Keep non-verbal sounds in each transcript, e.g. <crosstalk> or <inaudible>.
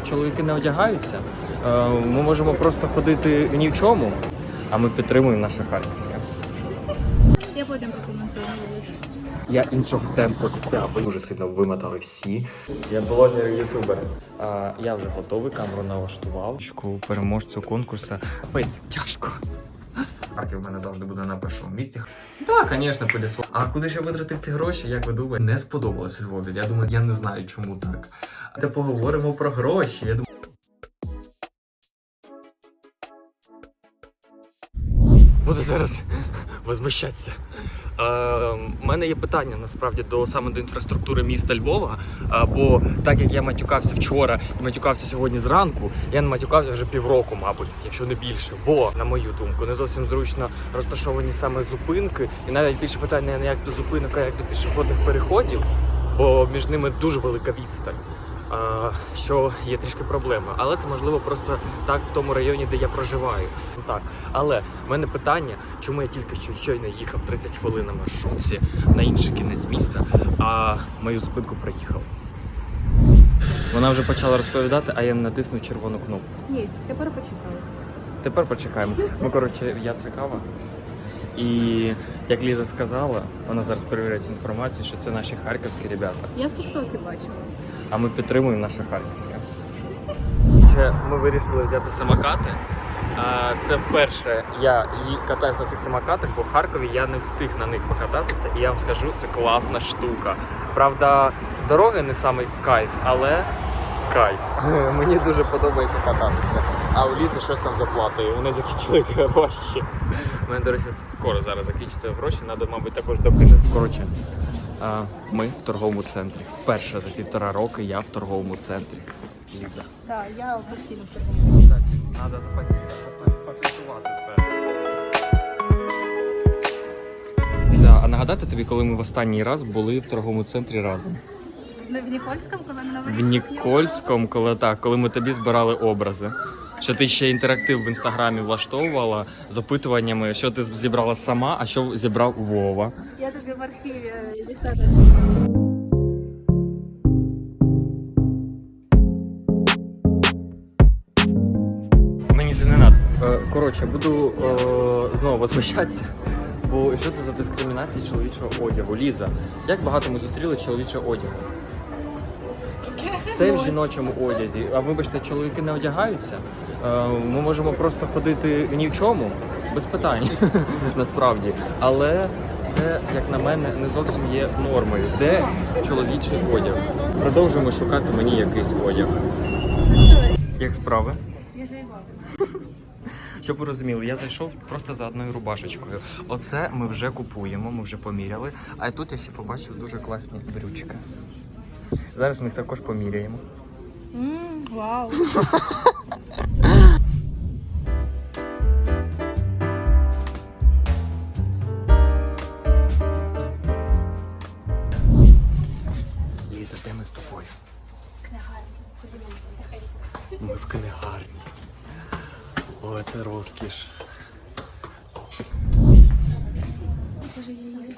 Чоловіки не одягаються. Е, Ми можемо просто ходити ні в чому, а ми підтримуємо наше харківське. Я потім прокоментую. Я іншого темпу життя, дуже сильно вимотали всі. Я блогер, ютубер. Я вже готовий, камеру налаштував. Переможцю конкурсу. Пець, тяжко. Харків в мене завжди буде на першому місці. Так, звісно, пилісос. А куди ж я витратив ці гроші? Як ви думаєте? Не сподобалось Львові. Я думаю, я не знаю, чому так. Та поговоримо про гроші. Я думаю. Буду зараз возмущатися. Е, У мене є питання насправді до саме до інфраструктури міста Львова. Е, бо так як я матюкався вчора і матюкався сьогодні зранку, я не матюкався вже півроку, мабуть, якщо не більше. Бо, на мою думку, не зовсім зручно розташовані саме зупинки, і навіть більше питання не як до зупинок, а як до пішохідних переходів, бо між ними дуже велика відстань. Що є трішки проблемою. Але це можливо просто так в тому районі, де я проживаю. Так. Але в мене питання, чому я тільки що щойно їхав 30 хвилин на маршрутці на інший кінець міста, а мою зупинку проїхав. Вона вже почала розповідати, а я натиснув червону кнопку. Ні, тепер почекаю. Тепер почекаємо. Ну, коротше, я цікава. І як Ліза сказала, вона зараз перевіряє цю інформацію, що це наші харківські ребята. Я в тіктокі бачила. А ми підтримуємо наше харківське. Це ми вирішили взяти самокати. Це вперше я катаюсь на цих самокатах, бо в Харкові я не встиг на них покататися, і я вам скажу, це класна штука. Правда, дороги не самий кайф, але кайф. <laughs> Мені дуже подобається кататися. А у лісі щось там заплатою. Вони закінчилися гроші. У мене, до речі, скоро зараз закінчаться гроші, треба, мабуть, також докинути. Коротше, ми в торговому центрі. Вперше за півтора роки я в торговому центрі. Ліза. Так, я постійно в червоному. Треба запатентувати це. Ліза, а нагадати тобі, коли ми в останній раз були в торговому центрі разом? Не в Нікольському, коли на В Нікольському, коли так, коли ми тобі збирали образи. Що ти ще інтерактив в інстаграмі влаштовувала з опитуваннями, що ти зібрала сама, а що зібрав Вова. Я тобі в архіві дістати. Мені це не треба. Коротше, буду е, знову возмущатися. Бо що це за дискримінація чоловічого одягу? Ліза, як багато ми зустріли чоловічого одягу? Все в жіночому одязі. А вибачте, чоловіки не одягаються. Е, Ми можемо просто ходити ні в чому, без питань, <laughs> насправді. Але це, як на мене, не зовсім є нормою. Де чоловічий одяг? Продовжуємо шукати мені якийсь одяг. Як справи? Щоб ви розуміли, я зайшов просто за одною рубашечкою. Оце ми вже купуємо, ми вже поміряли. А тут я ще побачив дуже класні брючки. Зараз ми їх також поміряємо. Ммм, вау. Ліза, де ми з тобою? Книгарні. Ми в книгарні. О, це розкіш.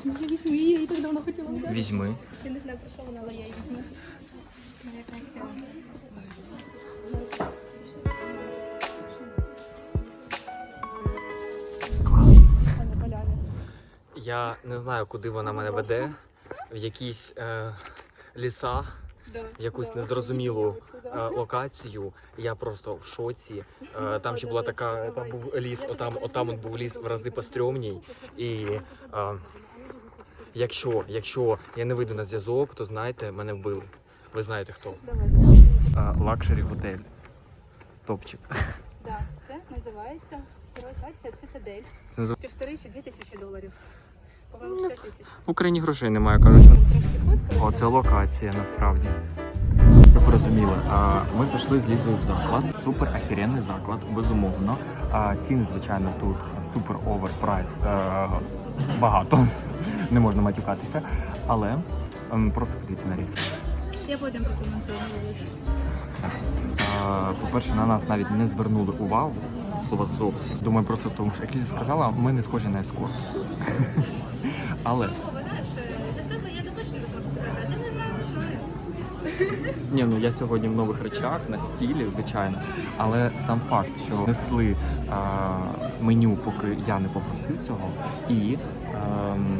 Візьму, я візьму її, я її так давно хотіла взяти. Візьми. Я не знаю, про що вона, але я її візьму. Вона якась... Я не знаю, куди вона мене веде. В якісь е, ліса, в якусь незрозумілу е, локацію. Я просто в шоці. Е, там ще була така, там був ліс, отам, отам от був ліс в рази пострьомній. І е, якщо, якщо я не вийду на зв'язок, то знайте, мене вбили. Ви знаєте хто. Лакшері готель. Топчик. Да, це називається акція Цитадель. Це назив- Півтори чи дві тисячі доларів. По-моєму, 60 тисяч. В Україні грошей немає, кажуть. Там трошки фоткали. О, це локація насправді. Щоб ви розуміли, а, ми зайшли з Лізою в заклад. Супер офігенний заклад, безумовно. А, Ціни, звичайно, тут супер оверпрайс. е, Багато. Не можна матюкатися. Але ем, просто подивіться на різ. Я потім прокоментую. Е, По-перше, на нас навіть не звернули увагу. Слова зовсім. Думаю, просто тому що, як Ліза сказала, ми не схожі на ескорт. <laughs> Але Ні, ну я сьогодні в нових речах на стілі, звичайно. Але сам факт, що несли а, меню, поки я не попросив цього, і ем,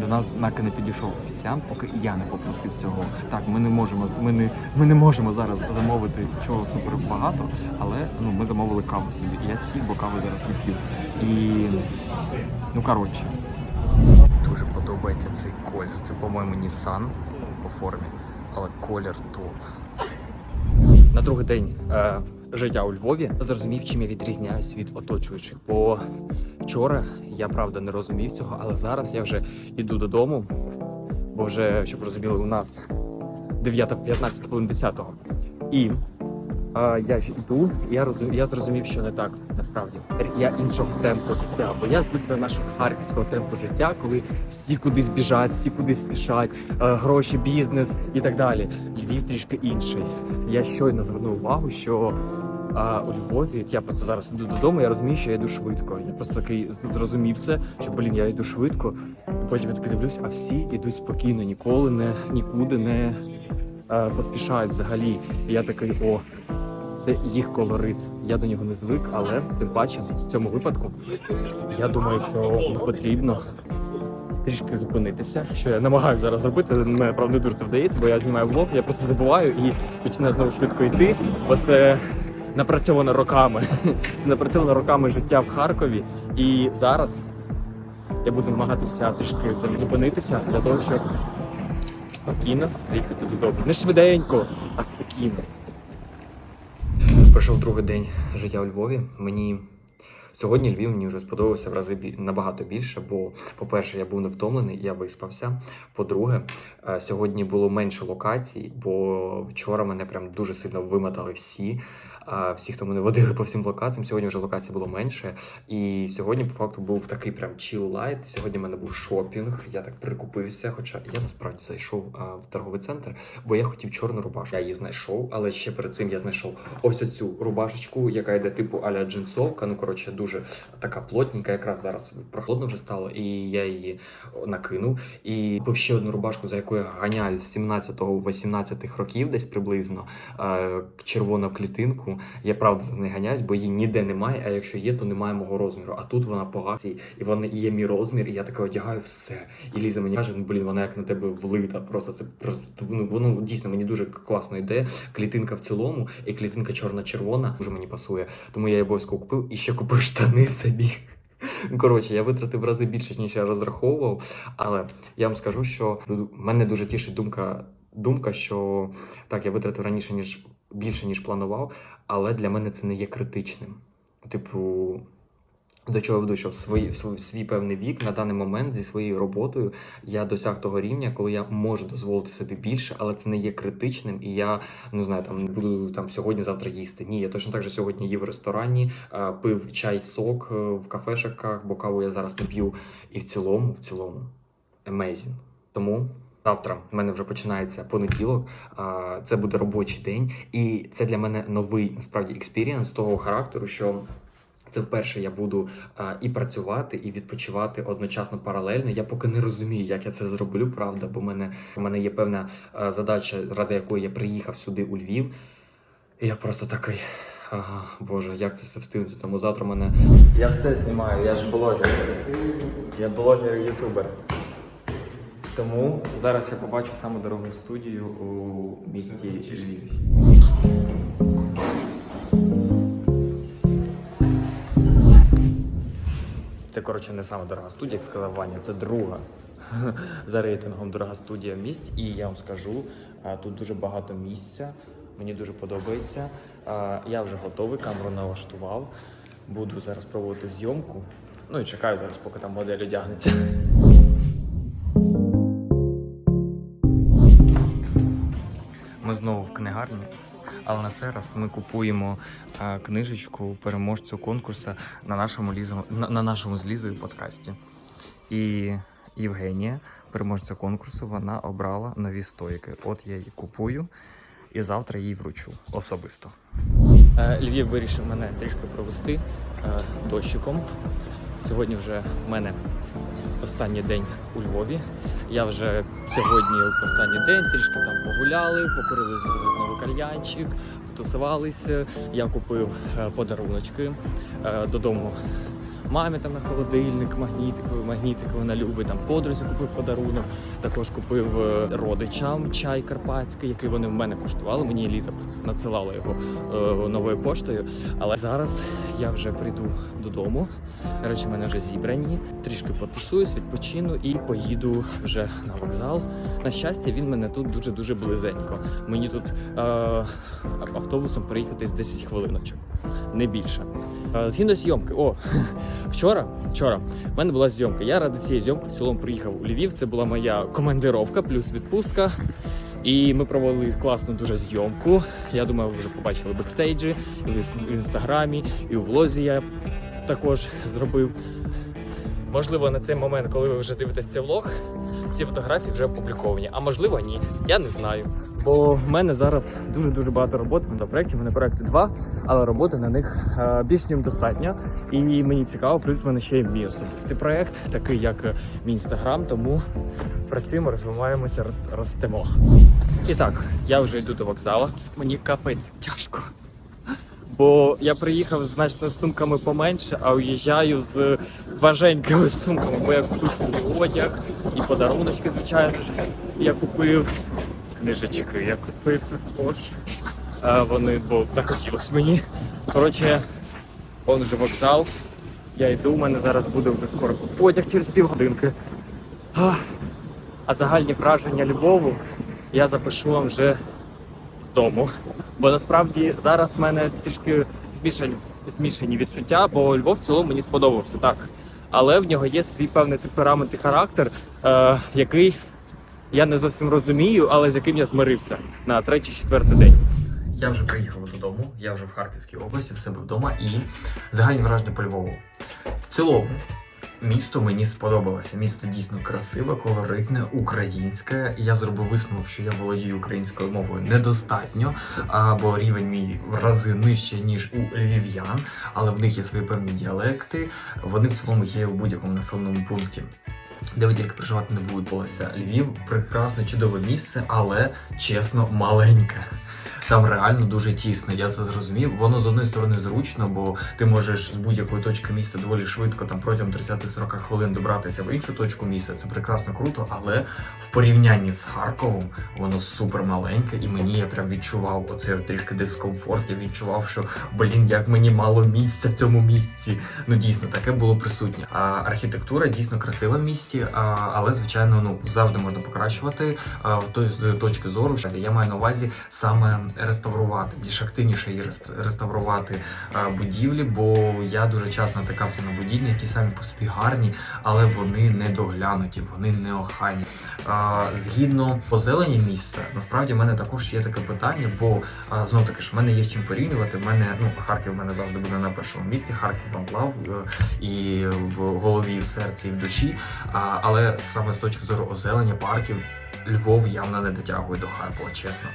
до нас наки не підійшов офіціант, поки я не попросив цього. Так, ми не можемо, ми не, ми не можемо зараз замовити чого супер багато, але ну ми замовили каву собі. Я сів, бо каву зараз не п'ю. І ну коротше. Дуже подобається цей колір. Це, по-моєму, Nissan формі, але колір топ. На другий день е, життя у Львові зрозумів, чим я відрізняюсь від оточуючих. Бо вчора я правда не розумів цього, але зараз я вже йду додому, бо вже, щоб розуміли, у нас 9.15 хвилин 10 І я ж іду, я розум, я зрозумів, що не так насправді. Я іншого темпу життя, бо я звик до нашого харківського темпу життя, коли всі кудись біжать, всі кудись спішать, е, гроші, бізнес і так далі. Львів трішки інший. Я щойно звернув увагу, що а, у Львові я просто зараз йду додому, я розумію, що я йду швидко. Я просто такий зрозумів це, що блін, я йду швидко. Потім я такий дивлюсь, а всі йдуть спокійно, ніколи не нікуди не е, поспішають взагалі. І я такий, о, це їх колорит. Я до нього не звик, але тим паче в цьому випадку я думаю, що потрібно трішки зупинитися, що я намагаюся зараз робити. Мене правда не дуже це вдається, бо я знімаю влог, я про це забуваю і починаю знову швидко йти. Бо це напрацьовано роками. <laughs> напрацьовано роками життя в Харкові. І зараз я буду намагатися трішки зупинитися для того, щоб спокійно приїхати додому. Не швиденько, а спокійно. Пройшов другий день життя у Львові. Мені сьогодні Львів мені вже сподобався в рази набагато більше, бо, по-перше, я був не втомлений, я виспався. По-друге, е, сьогодні було менше локацій, бо вчора мене прям дуже сильно вимотали всі. Всі, хто мене водили по всім локаціям, сьогодні вже локацій було менше. І сьогодні, по факту, був такий прям light. Сьогодні в мене був шопінг. Я так прикупився. Хоча я насправді зайшов в торговий центр, бо я хотів чорну рубашку. Я її знайшов, але ще перед цим я знайшов ось оцю рубашечку, яка йде типу аля джинсовка. Ну коротше, дуже така плотненька. Якраз зараз прохладно вже стало, і я її накинув. І купив ще одну рубашку, за якою я ганяю з 17-18 років, десь приблизно е, червона в клітинку. Я правда за нею ганяюсь, бо її ніде немає. А якщо є, то немає мого розміру. А тут вона погасі, і вона і є мій розмір, і я таке одягаю все. І Ліза мені каже, ну блін, вона як на тебе влита. Просто це ну, воно дійсно мені дуже класно йде. Клітинка в цілому, і клітинка чорна-червона дуже мені пасує. Тому я її обов'язково купив і ще купив штани собі. Коротше, я витратив в рази більше, ніж я розраховував. Але я вам скажу, що мене дуже тішить думка, думка, що так, я витратив раніше, ніж більше, ніж планував, але для мене це не є критичним. Типу, до чого веду, що в свій, в свій, певний вік на даний момент зі своєю роботою я досяг того рівня, коли я можу дозволити собі більше, але це не є критичним, і я не знаю, там не буду там сьогодні-завтра їсти. Ні, я точно так же сьогодні їв в ресторані, а, пив чай, сок е, в кафешиках, бо каву я зараз не п'ю. І в цілому, в цілому, amazing. Тому. Завтра в мене вже починається понеділок. Це буде робочий день, і це для мене новий насправді експірієнс того характеру, що це вперше я буду а, і працювати, і відпочивати одночасно паралельно. Я поки не розумію, як я це зроблю, правда, бо в мене, в мене є певна а, задача, ради якої я приїхав сюди у Львів. І я просто такий. Ага, боже, як це все встигнути? Тому завтра мене. Я все знімаю, я ж блогер. Я блогер ютубер. Тому зараз я побачу саме дорогу студію у місті Львів. Це, коротше, не саме дорога студія, як сказав Ваня, це друга <laughs> за рейтингом дорога студія в місті. І я вам скажу, тут дуже багато місця. Мені дуже подобається. Я вже готовий, камеру налаштував. Буду зараз проводити зйомку. Ну і чекаю зараз, поки там модель одягнеться. Ми знову в книгарні, але на цей раз ми купуємо е, книжечку переможцю конкурсу на нашому лізу, на, на нашому з Лізою подкасті. І Євгенія, переможця конкурсу, вона обрала нові стойки. От я її купую і завтра їй вручу особисто. Е, Львів вирішив мене трішки провести е, дощиком. Сьогодні вже в мене останній день у Львові. Я вже сьогодні останній день трішки там погуляли, покорили з новий кальянчик, потусувалися. Я купив е, подаруночки е, додому. Мамі там на холодильник, магнітиковий, магнітик вона любить, там подрузі купив подарунок. Також купив е, родичам чай карпатський, який вони в мене коштували. Мені Ліза надсилала його е, новою поштою. Але зараз я вже прийду додому. Речі в мене вже зібрані. Трішки потусуюсь, відпочину і поїду вже на вокзал. На щастя, він мене тут дуже дуже близенько. Мені тут е, автобусом приїхати з 10 хвилиночок, не більше. Е, згідно зйомки, о, <laughs> вчора, вчора в мене була зйомка. Я ради цієї зйомки в цілому приїхав у Львів. Це була моя командировка плюс відпустка. І ми провели класну дуже зйомку. Я думаю, ви вже побачили бекстейджі і в інстаграмі, і у влозі я також зробив. Можливо, на цей момент, коли ви вже дивитесь цей влог, ці фотографії вже опубліковані. А можливо, ні. Я не знаю. Бо в мене зараз дуже дуже багато роботи на проєкті. У мене проєкти два, але роботи на них е, більш ніж достатньо. І мені цікаво, плюс в мене ще й мій особистий проєкт, такий як е, мій інстаграм. Тому працюємо, розвиваємося, рос- ростемо. І так, я вже йду до вокзалу. Мені капець тяжко. Бо я приїхав значно з сумками поменше, а уїжджаю з важенькими сумками, бо я купив одяг і подаруночки, звичайно ж. Я купив книжечки, я купив також. А вони, бо захотілось мені. Коротше, он вже вокзал. Я йду, у мене зараз буде вже скоро потяг через півгодинки. А, загальні враження Львову я запишу вам вже дому. Бо насправді зараз в мене трішки змішані, змішані відчуття, бо Львов в цілому мені сподобався так. Але в нього є свій певний темперамент і характер, е, який я не зовсім розумію, але з яким я змирився на третій-четвертий день. Я вже приїхав додому, я вже в Харківській області, в себе вдома, і загальні враження по Львову. В цілому, місто мені сподобалося. Місто дійсно красиве, колоритне, українське. Я зробив висновок, що я володію українською мовою недостатньо, бо рівень мій в рази нижче, ніж у львів'ян, але в них є свої певні діалекти. Вони в цілому є у будь-якому населеному пункті. Де ви тільки проживати не будете. Львів прекрасне, чудове місце, але чесно, маленьке. Там реально дуже тісно, я це зрозумів. Воно з одної сторони зручно, бо ти можеш з будь-якої точки міста доволі швидко, там протягом 30-40 хвилин добратися в іншу точку міста. Це прекрасно круто, але в порівнянні з Харковом воно супер маленьке, і мені я прям відчував оце трішки дискомфорт. Я відчував, що блін, як мені мало місця в цьому місці. Ну дійсно таке було присутнє. А архітектура дійсно красива в місті, а, але звичайно, ну завжди можна покращувати. А, в той з точки зору, я маю на увазі саме реставрувати, більш активніше її реставрувати будівлі, бо я дуже часто натикався на будівлі, які самі по собі гарні, але вони не доглянуті, вони не охайні. Згідно позелені місця, насправді в мене також є таке питання, бо знов таки ж в мене є з чим порівнювати. В мене ну Харків в мене завжди буде на першому місці. Харків вам плав е, і в голові, і в серці, і в душі. Але саме з точки зору озелення парків, Львов явно не дотягує до Харкова, чесно.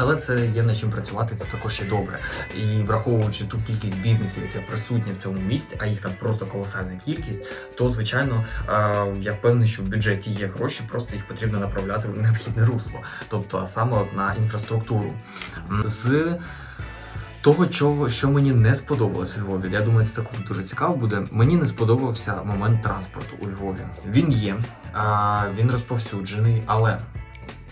Але це є над чим працювати, це також є добре. І враховуючи ту кількість бізнесів, яка присутня в цьому місті, а їх там просто колосальна кількість, то звичайно е, я впевнений, що в бюджеті є гроші, просто їх потрібно направляти в необхідне русло, тобто а саме на інфраструктуру. З того, чого, що мені не сподобалося у Львові, я думаю, це також дуже цікаво буде. Мені не сподобався момент транспорту у Львові. Він є, він розповсюджений, але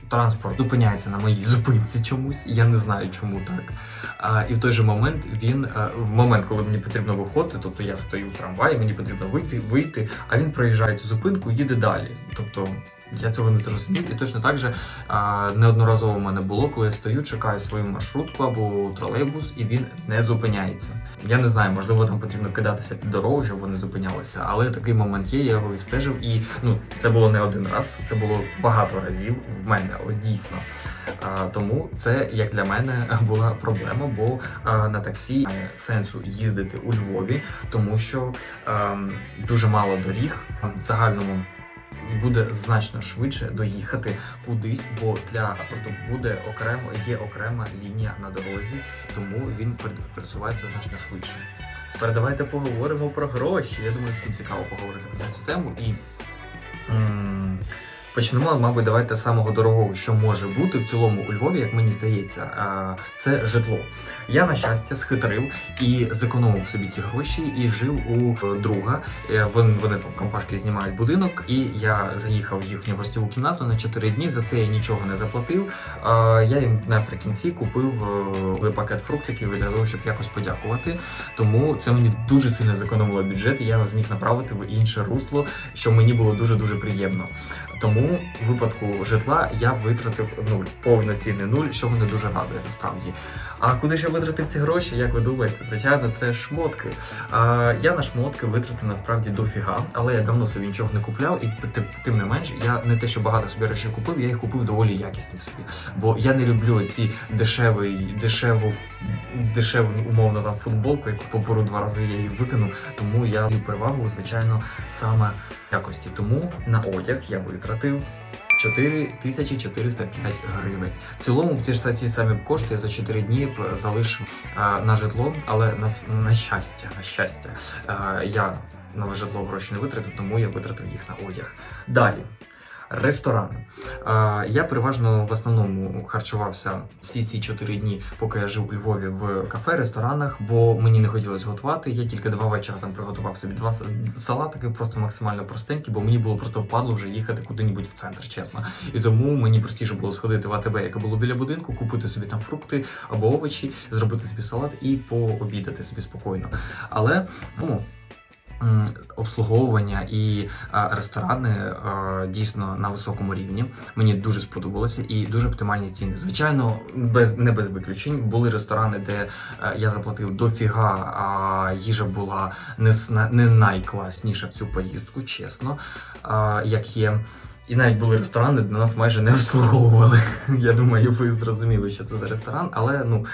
транспорт зупиняється на моїй зупинці чомусь. Я не знаю, чому так. А, і в той же момент він а, в момент, коли мені потрібно виходити, тобто я стою в трамваї, мені потрібно вийти, вийти, а він проїжджає цю зупинку, їде далі. Тобто. Я цього не зрозумів, і точно так же а, неодноразово в мене було, коли я стою, чекаю свою маршрутку або тролейбус, і він не зупиняється. Я не знаю, можливо, там потрібно кидатися під дорогу, щоб вони зупинялися, але такий момент є, я його відстежив, і ну це було не один раз, це було багато разів в мене, от дійсно. А, тому це як для мене <laughs> була проблема, бо а, на таксі немає сенсу їздити у Львові, тому що ем, дуже мало доріг в загальному буде значно швидше доїхати кудись, бо для транспорту буде окремо, є окрема лінія на дорозі, тому він пересувається значно швидше. Тепер давайте поговоримо про гроші. Я думаю, всім цікаво поговорити про цю тему. І Почнемо, мабуть, давайте з самого дорогого, що може бути в цілому у Львові, як мені здається, це житло. Я, на щастя, схитрив і зекономив собі ці гроші і жив у е, друга. Е, Вони, вони там компашки знімають будинок, і я заїхав в їхню гостьову кімнату на 4 дні. За це я нічого не заплатив. Я їм наприкінці купив е, пакет фруктиків для того, щоб якось подякувати. Тому це мені дуже сильно зекономило бюджет, і я його зміг направити в інше русло, що мені було дуже дуже приємно. Тому в випадку житла я витратив нуль, повноцінний нуль, що мене дуже радує насправді. А куди ж я витратив ці гроші? Як ви думаєте? Звичайно, це шмотки. А, я на шмотки витратив насправді дофіга, але я давно собі нічого не купляв, і тим, не менш, я не те, що багато собі речей купив, я їх купив доволі якісні собі. Бо я не люблю ці дешевий, дешеву, дешеву умовно там футболку, яку поберу два рази я її викину. Тому я перевагу, звичайно, саме якості. Тому на одяг я витратив 4405 гривень. В цілому ці ж ці самі кошти я за 4 дні залишив а, на житло, але на, на щастя, на щастя, а, я нове житло гроші не витратив, тому я витратив їх на одяг. Далі. Ресторани. Я переважно в основному харчувався всі ці 4 дні, поки я жив у Львові в кафе, ресторанах, бо мені не хотілося готувати. Я тільки два вечора там приготував собі два салатики, просто максимально простенькі, бо мені було просто впадло вже їхати куди-небудь в центр, чесно. І тому мені простіше було сходити в АТБ, яке було біля будинку, купити собі там фрукти або овочі, зробити собі салат і пообідати собі спокійно. Але ну. Обслуговування і ресторани дійсно на високому рівні. Мені дуже сподобалося і дуже оптимальні ціни. Звичайно, без не без виключень. Були ресторани, де е, я заплатив дофіга, а їжа була не, не найкласніша в цю поїздку, чесно, як є. І навіть були ресторани, де нас майже не обслуговували. <laughs> Я думаю, ви зрозуміли, що це за ресторан, але ну.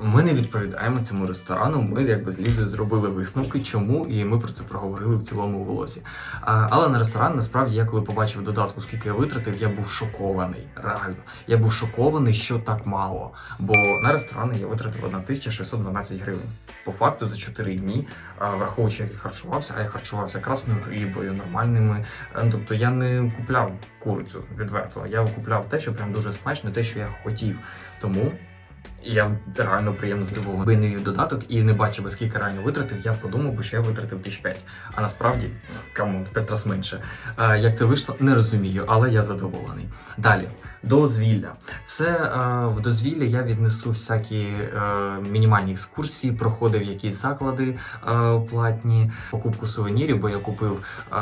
Ми не відповідаємо цьому ресторану. Ми якби з Лізою зробили висновки, чому, і ми про це проговорили в цілому волосі. Але на ресторан насправді я коли побачив додатку, скільки я витратив, я був шокований. Реально, я був шокований, що так мало. Бо на ресторани я витратив 1612 гривень. По факту за 4 дні, враховуючи, як я харчувався, а я харчувався красною рибою, нормальними. е, Тобто я не купляв курицю відверто. Я купляв те, що прям дуже смачно, те, що я хотів. Тому. Я реально приємно здивований. Я додаток і не бачив, скільки реально витратив, я подумав, би, що я витратив тисяч п'ять. А насправді, камон, в п'ять раз менше. Е, як це вийшло, не розумію, але я задоволений. Далі, дозвілля. Це е, в дозвілля я віднесу всякі е, мінімальні екскурсії, проходив якісь заклади е, платні, покупку сувенірів, бо я купив е,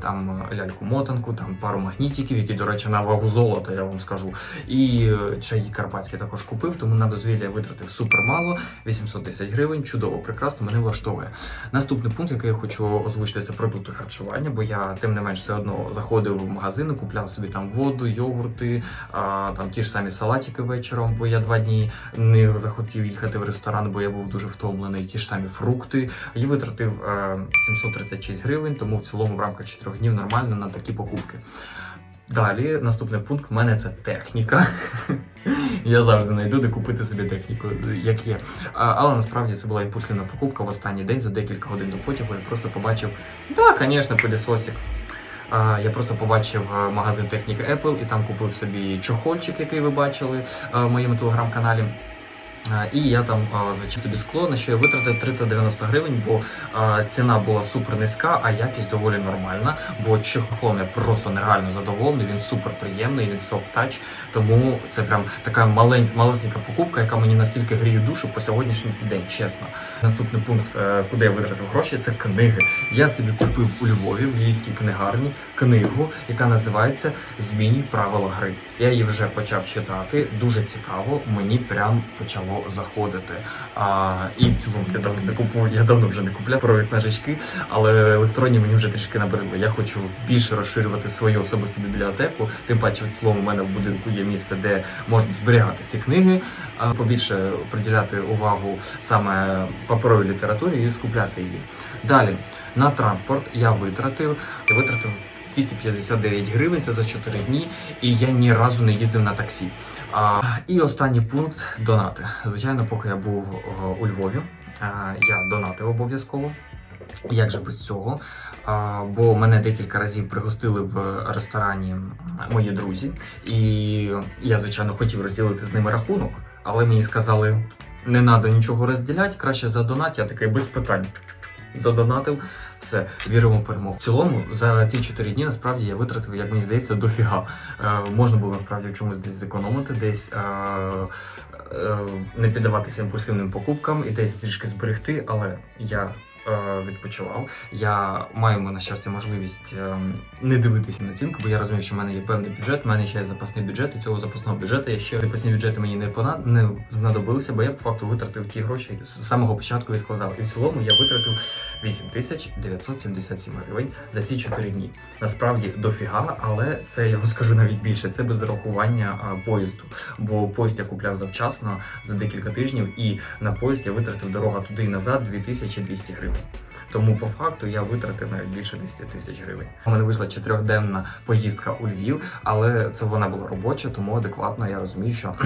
там ляльку-мотанку, там пару магнітиків, які, до речі, на вагу золота, я вам скажу. І е, чаї карпатські також купив, тому на дозвілля витратив супер мало, 810 гривень, чудово, прекрасно, мене влаштовує. Наступний пункт, який я хочу озвучити, це продукти харчування, бо я тим не менш все одно заходив в магазини, купляв собі там воду, йогурти, а, там ті ж самі салатики вечором, бо я два дні не захотів їхати в ресторан, бо я був дуже втомлений. Ті ж самі фрукти. Я витратив е, 736 гривень, тому в цілому в рамках 4 днів нормально на такі покупки. Далі, наступний пункт в мене це техніка. <laughs> Я завжди знайду, де купити собі техніку, як є. Але насправді це була імпульсивна покупка в останній день за декілька годин до потягу. Я просто побачив, так, звісно, пилісосик. Я просто побачив е, магазин техніки Apple і там купив собі чохольчик, який ви бачили е, в моєму телеграм-каналі. А, І я там звичайно собі скло, на що я витратив 390 гривень, бо ціна була супер низька, а якість доволі нормальна. Бо чехлом я просто нереально задоволений, він супер приємний, він touch, тому це прям така малесенька покупка, яка мені настільки гріє душу по сьогоднішній день, чесно. Наступний пункт, е, куди я витратив гроші, це книги. Я собі купив у Львові в львівській книгарні книгу, яка називається Змінюй правила гри. Я її вже почав читати. Дуже цікаво. Мені прям почало заходити. А, і в цілому я давно не купую, я давно вже не купляв про книжечки, але електронні мені вже трішки набридли. Я хочу більше розширювати свою особисту бібліотеку. Тим паче, в цілому, у мене в будинку є місце, де можна зберігати ці книги, а побільше приділяти увагу саме паперовій літературі і скупляти її. Далі на транспорт я витратив. Я витратив 259 гривень, це за 4 дні, і я ні разу не їздив на таксі. А, і останній пункт донати. Звичайно, поки я був е, у Львові, е, я донатив обов'язково. Як же без цього? а, бо мене декілька разів пригостили в ресторані мої друзі, і я, звичайно, хотів розділити з ними рахунок, але мені сказали, не треба нічого розділяти, краще задонать. Я такий без питань. Задонатив, все, віримо в перемогу. В цілому за ці чотири дні насправді я витратив, як мені здається, дофіга. Е, можна було насправді в чомусь десь зекономити, десь е, е, не піддаватися імпульсивним покупкам і десь трішки зберегти, але я. Е, Відпочивав. Я маю на щастя можливість е, не дивитися на цінку, бо я розумію, що в мене є певний бюджет, в мене ще є запасний бюджет, і цього запасного бюджету я ще запасні бюджети мені не понад не знадобилися, бо я по факту витратив ті гроші з самого початку відкладав. І в цілому я витратив 8977 гривень за ці 4 дні. Насправді дофіга, але це я вам скажу навіть більше. Це без зарахування поїзду. Бо поїзд я купляв завчасно за декілька тижнів, і на поїзд я витратив дорога туди і назад 2200 гривень. Тому по факту я витратив навіть більше 10 тисяч гривень. У мене вийшла чотирьохденна поїздка у Львів, але це вона була робоча, тому адекватно я розумію, що. <clears throat>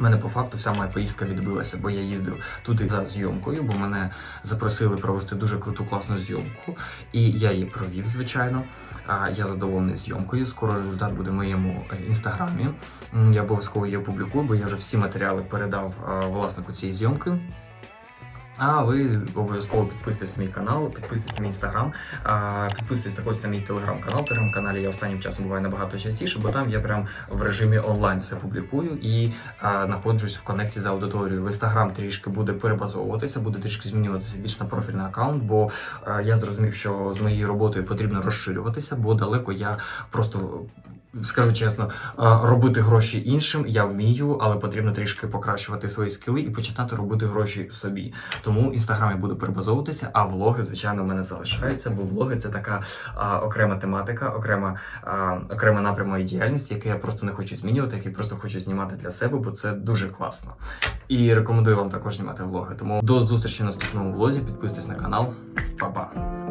У мене по факту вся моя поїздка відбилася, бо я їздив туди за зйомкою, бо мене запросили провести дуже круту класну зйомку, і я її провів, звичайно. Я задоволений зйомкою. Скоро результат буде в моєму е, інстаграмі. Я обов'язково її опублікую, бо я вже всі матеріали передав власнику цієї зйомки. А ви обов'язково підписуйтесь на мій канал, підписуйтесь на мій інстаграм, підписуйтесь також на мій телеграм-канал. Телеграм-каналі я останнім часом буваю набагато частіше, бо там я прям в режимі онлайн все публікую і знаходжусь в коннекті з аудиторією. В інстаграм трішки буде перебазовуватися, буде трішки змінюватися більш на профільний аккаунт, бо я зрозумів, що з моєю роботою потрібно розширюватися, бо далеко я просто. Скажу чесно, робити гроші іншим я вмію, але потрібно трішки покращувати свої скіли і починати робити гроші собі. Тому інстаграм я буду перебазовуватися, а влоги, звичайно, в мене залишаються, бо влоги це така а, окрема тематика, окрема, а, окрема напрям моєї діяльності, яку я просто не хочу змінювати, який просто хочу знімати для себе, бо це дуже класно. І рекомендую вам також знімати влоги. Тому до зустрічі в наступному влозі. Підписуйтесь на канал. Па-па!